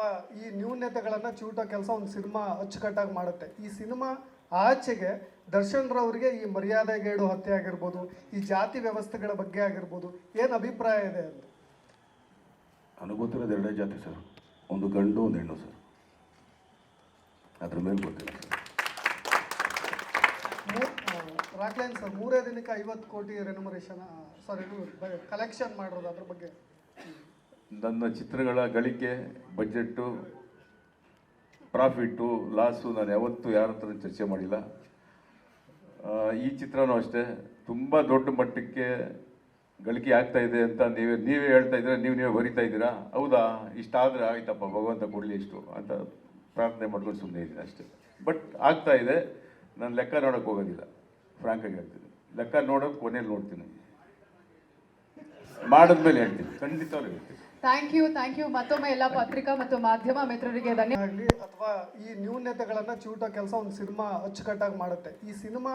ಅಥವಾ ಈ ನ್ಯೂನ್ಯತೆಗಳನ್ನು ಚಿವುಟೋ ಕೆಲಸ ಒಂದು ಸಿನಿಮಾ ಅಚ್ಚುಕಟ್ಟಾಗಿ ಮಾಡುತ್ತೆ. ಈ ಸಿನಿಮಾ ಆಚೆಗೆ ದರ್ಶನ್ ರವರಿಗೆ ಈ ಮರ್ಯಾದೆಗೇಡು ಹತ್ಯೆ ಆಗಿರ್ಬೋದು ಈ ಜಾತಿ ವ್ಯವಸ್ಥೆಗಳ ಬಗ್ಗೆ ಆಗಿರ್ಬೋದು ಏನು ಅಭಿಪ್ರಾಯ ಇದೆ ಅಂತ? ನನಗೆ ಗೊತ್ತಿರೋದು ಎರಡೇ ಜಾತಿ ಸರ್. ಒಂದು ಗಂಡು ಒಂದು ಹೆಣ್ಣು ಸರ್. ಅದ್ರ ಮೇಲೆ ಗೊತ್ತಿಲ್ಲ ಸರ್. ರಾಕ್ಲೈನ್ ಸರ್ ಮೂರೇ ದಿನಕ್ಕೆ ಐವತ್ತು ಕೋಟಿ ರೆನ್ಯುಮರೇಷನ್ ಸಾರಿ ಕಲೆಕ್ಷನ್ ಮಾಡಿರೋದು ಅದ್ರ ಬಗ್ಗೆ. ನನ್ನ ಚಿತ್ರಗಳ ಗಳಿಕೆ ಬಜೆಟ್ಟು ಪ್ರಾಫಿಟ್ಟು ಲಾಸು ನಾನು ಯಾವತ್ತೂ ಯಾರ ಹತ್ರ ಚರ್ಚೆ ಮಾಡಿಲ್ಲ. ಈ ಚಿತ್ರನೂ ಅಷ್ಟೇ. ತುಂಬ ದೊಡ್ಡ ಮಟ್ಟಕ್ಕೆ ಗಳಿಕೆ ಆಗ್ತಾ ಇದೆ ಅಂತ ನೀವೇ ನೀವೇ ಹೇಳ್ತಾ ಇದ್ದೀರಾ ನೀವು, ನೀವೇ ಬರಿತಾ ಇದ್ದೀರಾ? ಹೌದಾ? ಇಷ್ಟಾದರೆ ಆಯ್ತಪ್ಪ, ಭಗವಂತ ಕೊಡಲಿ ಇಷ್ಟು ಅಂತ ಪ್ರಾರ್ಥನೆ ಮಾಡ್ಕೊಂಡು ಸುಮ್ಮನೆ ಇದ್ದೀನಿ ಅಷ್ಟೇ. ಬಟ್ ಆಗ್ತಾ ಇದೆ. ನಾನು ಲೆಕ್ಕ ನೋಡೋಕೆ ಹೋಗೋದಿಲ್ಲ. ಫ್ರಾಂಕಾಗಿ ಹೇಳ್ತೀನಿ. ಲೆಕ್ಕ ನೋಡೋಕೆ ಕೊನೆಯಲ್ಲಿ ನೋಡ್ತೀನಿ. ಮಾಡಿದ್ಮೇಲೆ ಹೇಳ್ತೀನಿ. ಖಂಡಿತವಾಗ್ಲೂ ಹೇಳ್ತೀನಿ. ಥ್ಯಾಂಕ್ ಯು ಥ್ಯಾಂಕ್ ಯು ಮತ್ತೊಮ್ಮೆ ಎಲ್ಲ ಪತ್ರಿಕಾ ಮತ್ತು ಮಾಧ್ಯಮ ಮಿತ್ರರಿಗೆ ಧನ್ಯವಾದ ಆಗಲಿ ಅಥವಾ ಈ ನ್ಯೂನ್ಯತೆಗಳನ್ನು ಚೂಟೋ ಕೆಲಸ ಒಂದು ಸಿನಿಮಾ ಅಚ್ಚುಕಟ್ಟಾಗಿ ಮಾಡುತ್ತೆ. ಈ ಸಿನಿಮಾ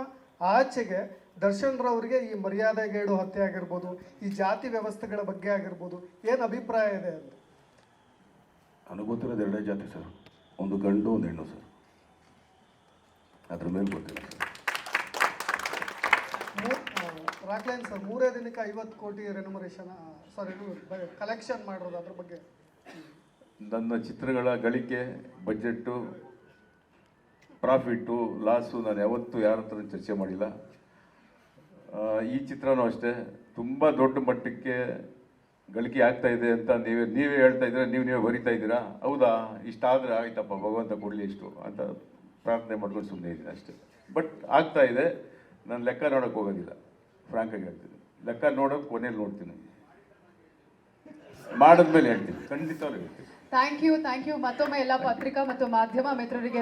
ಆಚೆಗೆ ದರ್ಶನ್ ರವರಿಗೆ ಈ ಮರ್ಯಾದೆಗೇಡು ಹತ್ಯೆ ಆಗಿರ್ಬೋದು ಈ ಜಾತಿ ವ್ಯವಸ್ಥೆಗಳ ಬಗ್ಗೆ ಆಗಿರ್ಬೋದು ಏನು ಅಭಿಪ್ರಾಯ ಇದೆ ಅಂತ? ನನಗೆ ಗೊತ್ತಿರೋದು ಎರಡೇ ಜಾತಿ ಸರ್. ಒಂದು ಗಂಡು ಒಂದು ಹೆಣ್ಣು ಸರ್. ಅದ್ರ ಮೇಲೆ ಗೊತ್ತಿಲ್ಲ ಸರ್. ಆ, ಸರ್ ಮೂರೇ ದಿನಕ್ಕೆ ಐವತ್ತು ಕೋಟಿ ರೆನ್ಯುಮರೇಷನ್ ಸಾರಿ ಕಲೆಕ್ಷನ್ ಮಾಡೋದು ಅದ್ರ ಬಗ್ಗೆ. ನನ್ನ ಚಿತ್ರಗಳ ಗಳಿಕೆ ಬಜೆಟ್ಟು ಪ್ರಾಫಿಟ್ಟು ಲಾಸು ನಾನು ಯಾವತ್ತೂ ಯಾರ ಹತ್ರ ಚರ್ಚೆ ಮಾಡಿಲ್ಲ. ಈ ಚಿತ್ರನೂ ಅಷ್ಟೇ. ತುಂಬ ದೊಡ್ಡ ಮಟ್ಟಕ್ಕೆ ಗಳಿಕೆ ಆಗ್ತಾ ಇದೆ ಅಂತ ನೀವೇ ನೀವೇ ಹೇಳ್ತಾ ಇದ್ದೀರಾ ನೀವು ನೀವೇ ಬರಿತಾ ಇದ್ದೀರಾ? ಹೌದಾ? ಇಷ್ಟಾದರೆ ಆಯ್ತಪ್ಪ ಭಗವಂತ ಕೊಡಲಿ ಇಷ್ಟು ಅಂತ ಪ್ರಾರ್ಥನೆ ಮಾಡ್ಕೊಂಡು ಸುಮ್ಮನೆ ಇದ್ದೀನಿ ಅಷ್ಟೇ. ಬಟ್ ಆಗ್ತಾ ಇದೆ. ನಾನು ಲೆಕ್ಕ ನೋಡೋಕ್ಕೆ ಹೋಗೋದಿಲ್ಲ. ಫ್ರಾಂಕಾಗಿ ಹೇಳ್ತೀನಿ. ಲೆಕ್ಕ ನೋಡೋದು ಕೊನೆಯಲ್ಲಿ ನೋಡ್ತೀನಿ. ಮಾಡಿದ್ಮೇಲೆ ಹೇಳ್ತೀನಿ. ಖಂಡಿತವಾಗಿ ಹೇಳ್ತೀನಿ. ಥ್ಯಾಂಕ್ ಯು ಥ್ಯಾಂಕ್ ಯು ಮತ್ತೊಮ್ಮೆ ಎಲ್ಲ ಪತ್ರಿಕಾ ಮತ್ತು ಮಾಧ್ಯಮ ಮಿತ್ರರಿಗೆ